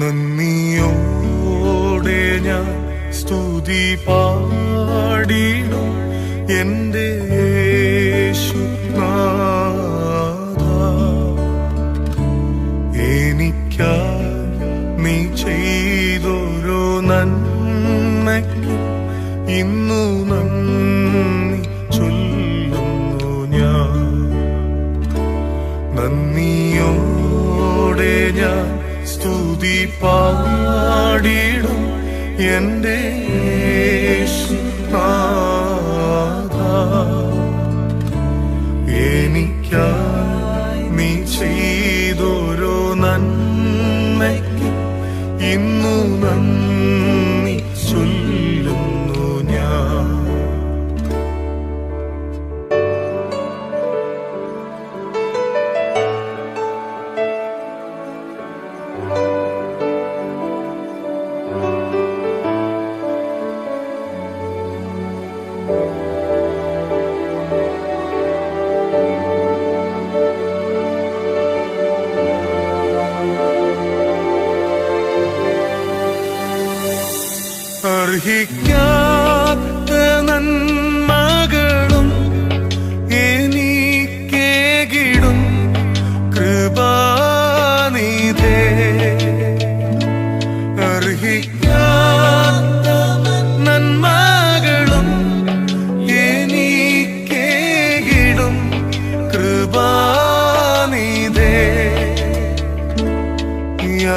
നന്ദിയോടെ ഞാൻ സ്തുതി പാടിടും എന്റെ യേശുനാഥ എനിക്കായി നീ ചെയ്തൊരു നന്മയ്ക്ക് ഇന്നു നന്ദി. സ്തുതി പാടിടും എന്റെ എനിക്കായി നീ ചെയ്തൊരു നന്മയ്ക്ക്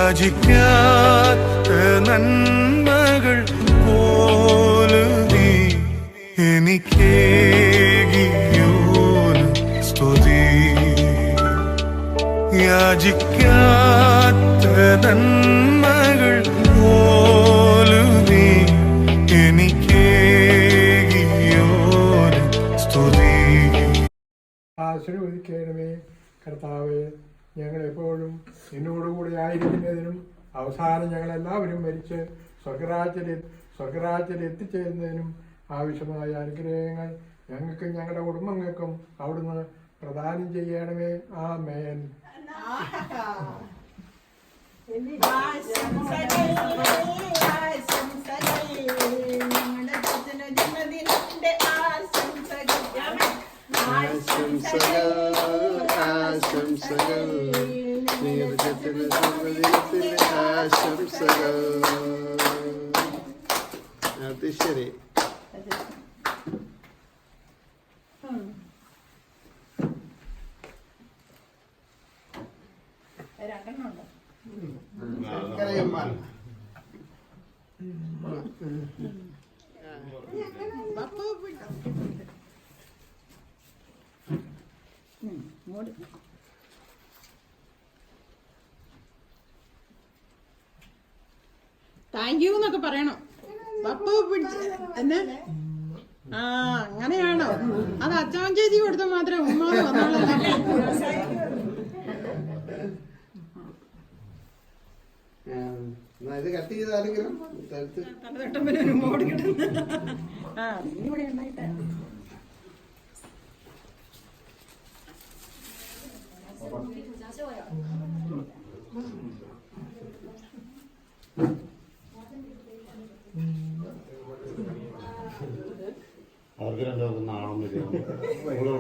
യാചിക്കാത്ത നന്മകൾ പോലും നീ. എനിക്കേകിയോന് സ്തുതി. യാചിക്കാത്ത നന്മകൾ പോലും നീ. എനിക്കേകിയോന് സ്തുതി. ആശ്രയിക്കണമേ കർത്താവെ. ഞങ്ങളെപ്പോഴും നിന്നോടുകൂടി ആയിരിക്കുന്നതിനും അവസാനം ഞങ്ങളെല്ലാവരും മരിച്ച് സ്വർഗരാജ്യത്തിൽ സ്വർഗരാജ്യത്തിൽ എത്തിച്ചേരുന്നതിനും ആവശ്യമായ അനുഗ്രഹങ്ങൾ ഞങ്ങൾക്കും ഞങ്ങളുടെ കുടുംബങ്ങൾക്കും അവിടുന്ന് പ്രദാനം ചെയ്യണമേ. ആ മേൻ ആശംസകൾ ആശംസകൾ ദീർഘത്തിന് ജന്മദിനത്തിന്റെ ആശംസകൾ അത് ശരി താങ്ക് യു എന്നൊക്കെ പറയണം. പപ്പു പിടിച്ച് എന്നെ? ആ അങ്ങനെയാണോ? അത് അച്ചാൻ ചേച്ചി കൊടുത്ത മാത്രമേ ഉമ്മ വന്നോളൂ ആ, എന്നാ ഇത് കട്ട് ചെയ്താലെങ്കിലും എടുത്ത് ആ ഇവിടെ ഉണ്ടായിട്ടാ അവർക്ക് ഇല്ല കൂടെ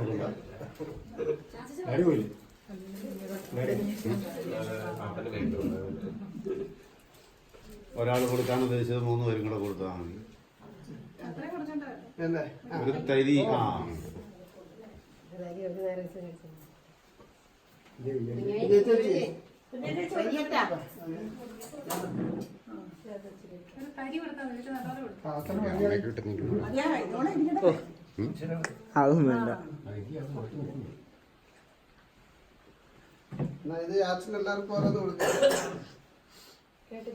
ഒരാൾ കൊടുക്കാൻ ഉദ്ദേശിച്ചത് മൂന്ന് പേരും കൂടെ കൊടുത്താൽ മതി. എന്താ ഒരു തരി ആ. ചേച്ചി വേണ്ട ഇത് യാച്ചൻ എല്ലാവർക്കും ഓരോന്ന് കൊടുക്കാൻ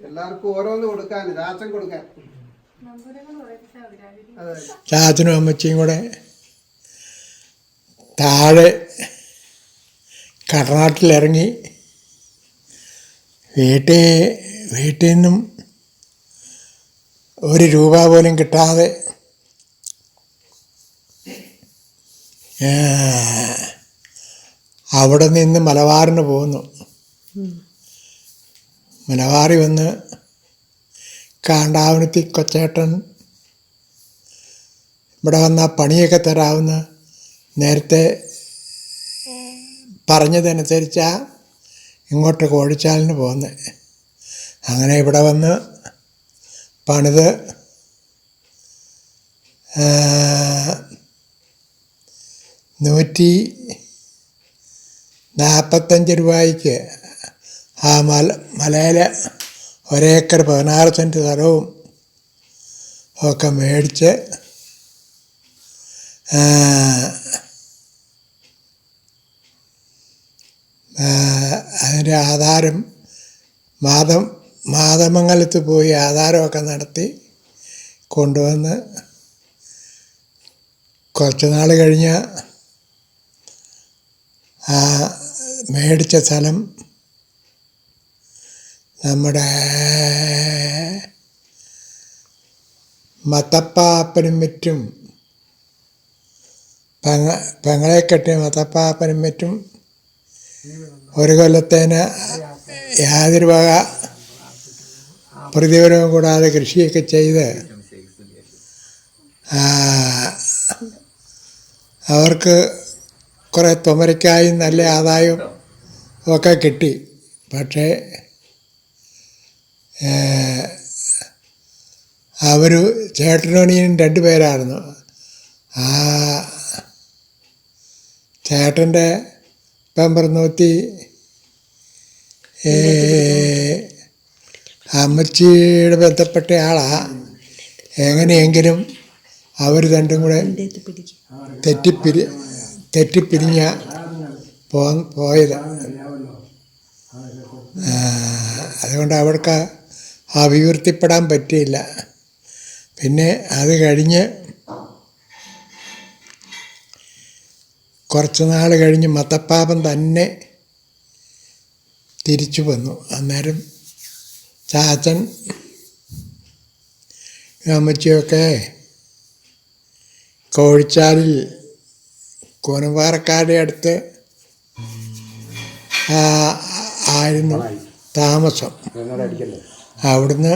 എല്ലാവർക്കും ഓരോന്ന് കൊടുക്കാൻ രാച്ചൻ കൊടുക്കാൻ അതെ ചാച്ചനും അമ്മച്ചിയും കൂടെ താഴെ കടനാട്ടിലിറങ്ങി വീട്ടിൽ വീട്ടിൽ നിന്നും ഒരു രൂപ പോലും കിട്ടാതെ അവിടെ നിന്ന് മലബാറിന് പോകുന്നു മലബാറി വന്ന് കാണ്ടാവണത്തി കൊച്ചേട്ടൻ ഇവിടെ വന്ന പണിയൊക്കെ തരാമെന്ന് നേരത്തെ പറഞ്ഞതനുസരിച്ചാണ് ഇങ്ങോട്ട് കോഴിച്ചാലിന് പോകുന്നത് അങ്ങനെ ഇവിടെ വന്ന് പണിത് നൂറ്റി നാൽപ്പത്തഞ്ച് രൂപയ്ക്ക് ആ മല മലയിൽ ഒരേക്കർ പതിനാറ് സെന്റ് സ്ഥലവും ഒക്കെ മേടിച്ച് ആ, ആ, അതിന്റെ ആധാരം മാതം മാതമംഗലത്ത് പോയി ആധാരമൊക്കെ നടത്തി കൊണ്ടുവന്ന് കുറച്ച് നാൾ കഴിഞ്ഞ് ആ മേടിച്ച സ്ഥലം നമ്മുടെ മത്തപ്പാപ്പനും മറ്റും പെങ്ങ പെങ്ങളെ കെട്ടിയ മത്തപ്പാപ്പനും മറ്റും ഒരു കൊല്ലത്തേന് യാതൊരു വക പ്രതിഫലവും കൂടാതെ കൃഷിയൊക്കെ ചെയ്ത് അവർക്ക് കുറേ തുമരയ്ക്കായി നല്ല ആദായവും ഒക്കെ കിട്ടി. പക്ഷേ അവർ ചേട്ടനോണിയും രണ്ട് പേരായിരുന്നു. ആ ചേട്ടന്റെ പെമ്പറന്നൂത്തി അമ്മച്ചിയുടെ ബന്ധപ്പെട്ട ആളാ. എങ്ങനെയെങ്കിലും അവർ രണ്ടും കൂടെ തെറ്റിപ്പിരി തെറ്റിപ്പിരിഞ്ഞ പോ പോയത്. അതുകൊണ്ട് അവർക്ക് അഭിവൃദ്ധിപ്പെടാൻ പറ്റിയില്ല. പിന്നെ അത് കഴിഞ്ഞ് കുറച്ച് നാൾ കഴിഞ്ഞ് മത്തപ്പാപൻ തന്നെ തിരിച്ചു വന്നു. അന്നേരം ചാച്ചൻ അമ്മച്ചിയൊക്കെ കോഴിച്ചാലിൽ കൂനമ്പാറക്കാരുടെ അടുത്ത് ആ, ആയിരുന്നു താമസം. അവിടുന്ന്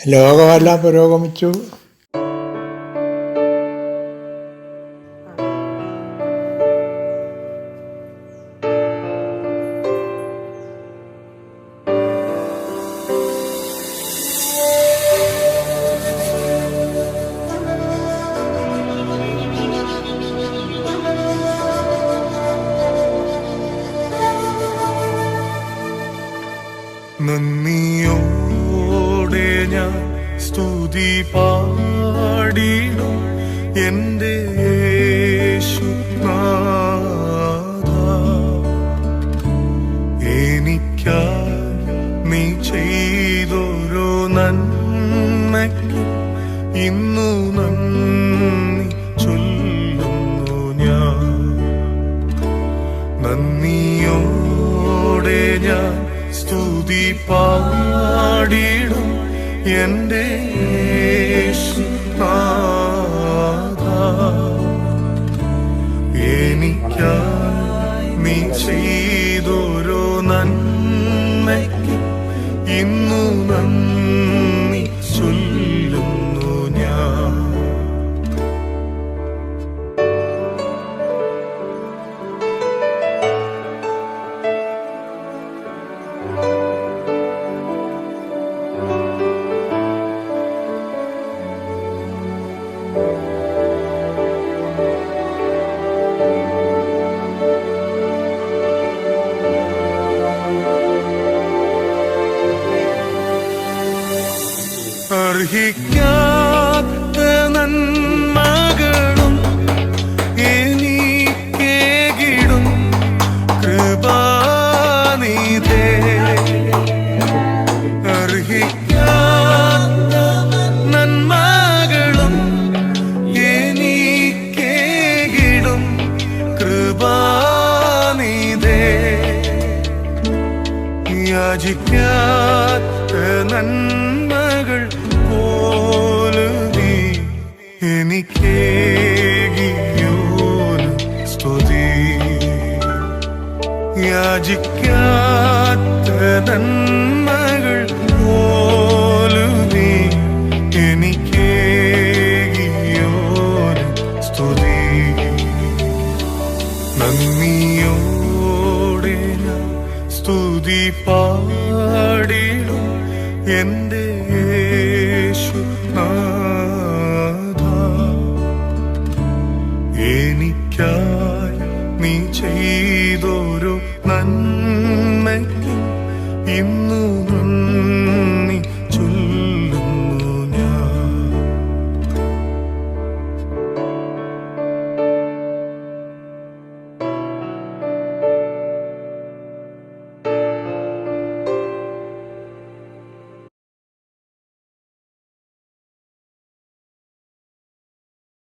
ആ, ലോകമെല്ലാം പുരോഗമിച്ചു എന്റെ നീ ഇന്നു ചൊല്ലുന്നു ഞാൻ ഞാൻ സ്തുതി പാടിടും എന്റെ യേശുനാഥ. ചെയ്തൊരു നന്മയ്ക്ക് ഇന്നു നന്ദി. one. സ്നേഹിക്കൂന് സ്തുതി. സ്തുതി പാടിടും എന്റെ